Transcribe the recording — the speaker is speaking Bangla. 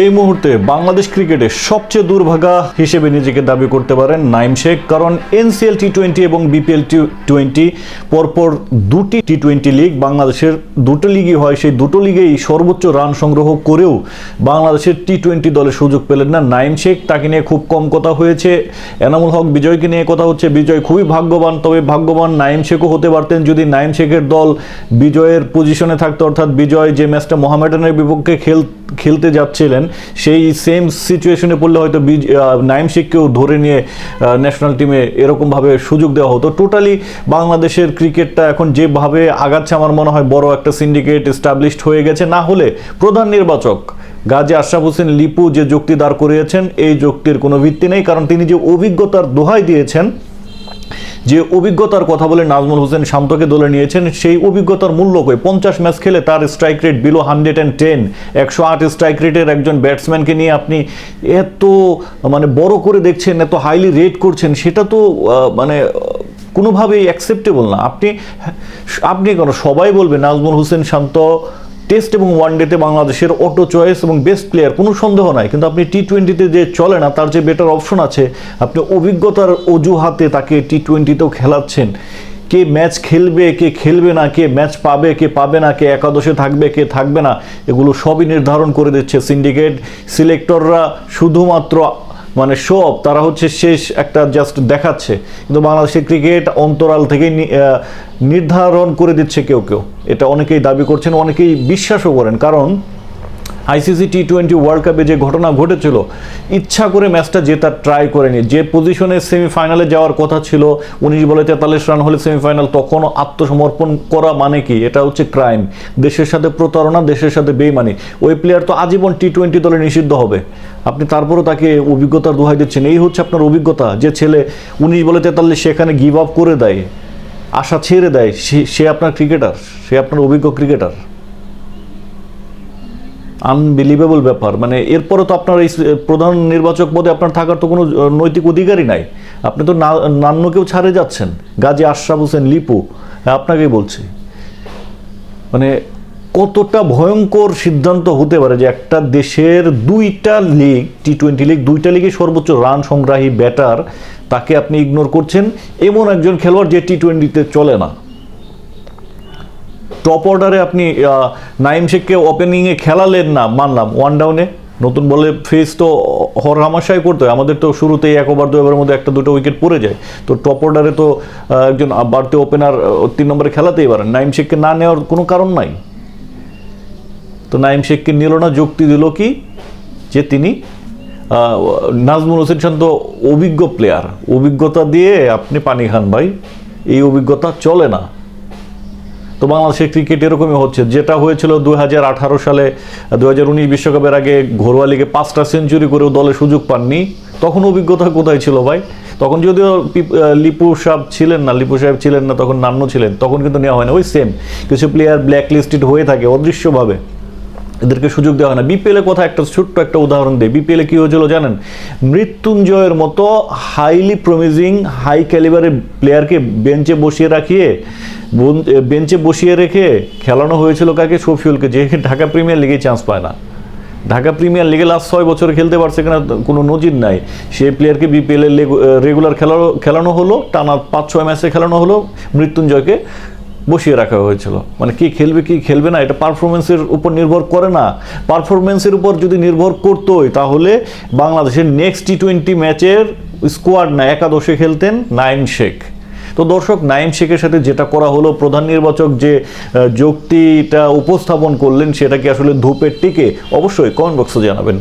এই মুহূর্তে বাংলাদেশ ক্রিকেটে সবচেয়ে দুর্ভাগা হিসেবে নিজেকে দাবি করতে পারেন নাইম শেখ, কারণ এনসিএল টি টোয়েন্টি এবং বিপিএল টি টোয়েন্টি পরপর দুটি টি টোয়েন্টি লিগ বাংলাদেশের দুটো লিগই হয়। সেই দুটো লিগেই সর্বোচ্চ রান সংগ্রহ করেও বাংলাদেশের টি টোয়েন্টি দলে সুযোগ পেলেন না নাইম শেখ। তাকে নিয়ে খুব কম কথা হয়েছে। এনামুল হক, বিজয়কে নিয়ে কথা হচ্ছে। বিজয় খুবই ভাগ্যবান, তবে ভাগ্যবান নাইম শেখও হতে পারতেন যদি নাইম শেখের দল বিজয়ের পজিশনে থাকতো। অর্থাৎ বিজয় যে ম্যাচটা মোহামেডানের বিপক্ষে খেল, খেলতে যাচ্ছিলেন সেই সেম সিচুয়েশনে পড়লে হয়তো নাইম শেখকেও ধরে নিয়ে ন্যাশনাল টিমে এরকমভাবে সুযোগ দেওয়া হতো। টোটালি বাংলাদেশের ক্রিকেটটা এখন যেভাবে আগাচ্ছে, আমার মনে হয় বড় একটা সিন্ডিকেট এস্টাবলিশড হয়ে গেছে। না হলে প্রধান নির্বাচক গাজী আশরাফ হোসেন, লিপু যে যুক্তি দাঁড় করিয়েছেন, এই যুক্তির কোনো ভিত্তি নেই। কারণ তিনি যে অভিজ্ঞতার দোহাই দিয়েছেন যে অভিজ্ঞতার কথা বলে নাজমুল হোসেন শান্তকে দলে নিয়েছেন, সেই অভিজ্ঞতার মূল্য কই? পঞ্চাশ ম্যাচ খেলে তার strike rate below hundred and ten একশো আট স্ট্রাইক রেটের একজন ব্যাটসম্যানকে নিয়ে আপনি এত মানে বড় করে দেখছেন, এত হাইলি রেট করছেন, সেটা তো মানে কোনোভাবেই অ্যাকসেপ্টেবল না। আপনি আপনি কেন সবাই বলবে নাজমুল হোসেন শান্ত টেস্ট এবং ওয়ান ওয়ানডেতে বাংলাদেশের অটো চয়েস এবং বেস্ট প্লেয়ার কোনো সন্দেহ নাই। কিন্তু আপনি টি টোয়েন্টিতে যে চলে না, তার যে বেটার অপশন আছে, আপনি অভিজ্ঞতার অজুহাতে তাকে টি টোয়েন্টিতেও খেলাচ্ছেন। কে ম্যাচ খেলবে, কে খেলবে না, কে ম্যাচ পাবে, কে পাবে না, কে একাদশে থাকবে, কে থাকবে না, এগুলো সবই নির্ধারণ করে দিচ্ছে সিন্ডিকেট সিলেক্টররা শুধুমাত্র মানে শো অফ তারা হচ্ছে শেষ একটা জাস্ট দেখাচ্ছে। কিন্তু বাংলাদেশের ক্রিকেট অন্তরাল থেকে নির্ধারণ করে দিচ্ছে কেউ কেউ। এটা অনেকেই দাবি করছেন, অনেকেই বিশ্বাসও করেন। কারণ আইসিসি টি টোয়েন্টি ওয়ার্ল্ড কাপে যে ঘটনা ঘটেছিল, ইচ্ছা করে ম্যাচটা জেতার ট্রাই করেনি। যে পজিশনে সেমিফাইনালে যাওয়ার কথা ছিল, উনিশ বলে তেতাল্লিশ রান হলে সেমিফাইনাল তখনও আত্মসমর্পণ করা মানে কি? এটা হচ্ছে ক্রাইম দেশের সাথে প্রতারণা, দেশের সাথে বেইমানি। ওই প্লেয়ার তো আজীবন টি টোয়েন্টি দলে নিষিদ্ধ হবে। আপনি তারপরও তাকে অভিজ্ঞতার দোহাই দিচ্ছেন। এই হচ্ছে আপনার অভিজ্ঞতা, যে ছেলে উনিশ বলে তেতাল্লিশ সেখানে গিভ আপ করে দেয়, আশা ছেড়ে দেয়, সে- সে আপনার ক্রিকেটার সে আপনার অভিজ্ঞ ক্রিকেটার আনবিলিভেবল ব্যাপার। মানে এরপরে তো আপনার এই প্রধান নির্বাচক পদে আপনার থাকার তো কোনো নৈতিক অধিকারই নাই। আপনি তো না- নান্যকেও ছাড়ে যাচ্ছেন। গাজী আশরাফ হোসেন লিপু হ্যাঁ, আপনাকেই বলছি। মানে কতটা ভয়ঙ্কর সিদ্ধান্ত হতে পারে যে একটা দেশের দুইটা লিগ টি টোয়েন্টি লিগ দুইটা লিগে সর্বোচ্চ রান সংগ্রাহী ব্যাটার তাকে আপনি ইগনোর করছেন। এমন একজন খেলোয়াড় যে টি টোয়েন্টিতে চলে না। টপ অর্ডারে আপনি নাইম শেখকে ওপেনিংয়ে খেলালেন না, মানলাম। ওয়ান ডাউনে নতুন বলে ফেস তো হর হামাশাই করতে হয়। আমাদের তো শুরুতেই এক ওভার দু ওভারের মধ্যে একটা, দুটো উইকেট পড়ে যায়। তো টপ অর্ডারে তো একজন বাড়তি ওপেনার তিন নম্বরে খেলাতেই পারেন। নাইম শেখকে না নেওয়ার কোনো কারণ নাই। তো নাইম শেখকে নিল না, যুক্তি দিল কি? যে তিনি নাজমুল হোসেন শান্ত অভিজ্ঞ প্লেয়ার অভিজ্ঞতা দিয়ে আপনি পানি খান ভাই। এই অভিজ্ঞতা চলে না। তো বাংলাদেশের ক্রিকেট এরকমই হচ্ছে। যেটা হয়েছিল দু হাজার আঠারো সালে দু বিশ্বকাপের আগে ঘরোয়া লিগে পাঁচটা সেঞ্চুরি করেও দলে সুযোগ পাননি। তখন অভিজ্ঞতা কোথায় ছিল ভাই? তখন যদিও লিপু সাহেব ছিলেন না, লিপু সাহেব ছিলেন না, তখন নান্ন ছিলেন, তখন কিন্তু নেওয়া হয় না ওই সেম কিছু প্লেয়ার ব্ল্যাক লিস্টেড হয়ে থাকে অদৃশ্যভাবে। এদেরকে সুযোগ দেওয়া হয় না। বিপিএল এর কথা একটা ছোট্ট একটা উদাহরণ দেয় বিপিএল এ কি হয়েছিল জানেন? মৃত্যুঞ্জয়ের মতো হাইলি প্রমিজিং হাই ক্যালিবারের প্লেয়ারকে বেঞ্চে বসিয়ে রাখিয়ে বেঞ্চে বসিয়ে রেখে খেলানো হয়েছিল কাকে? শফিউলকে। যে ঢাকা প্রিমিয়ার লিগে চান্স পায় না। ঢাকা প্রিমিয়ার লিগে লাস্ট ছয় বছরে খেলতে পারছে কিনা কোনো নজির নাই। সেই প্লেয়ারকে বিপিএল এর রেগুলার খেলানো খেলানো হলো, টানা পাঁচ ছয় ম্যাচে খেলানো হলো মৃত্যুঞ্জয়কে। বসিয়ে রাখা হয়েছিল। মানে কি খেলবে কি খেলবে না, এটা পারফরমেন্সের উপর নির্ভর করে না। পারফরমেন্সের উপর যদি নির্ভর করতোই, তাহলে বাংলাদেশের নেক্সট টি টোয়েন্টি ম্যাচের স্কোয়াড না, একাদশে খেলতেন নাইম শেখ। তো দর্শক, নাইম শেখের সাথে যেটা করা হলো, প্রধান নির্বাচক যে যুক্তিটা উপস্থাপন করলেন, সেটা কি আসলে ধূপের টিকে? অবশ্যই কমেন্ট বক্সে জানাবেন।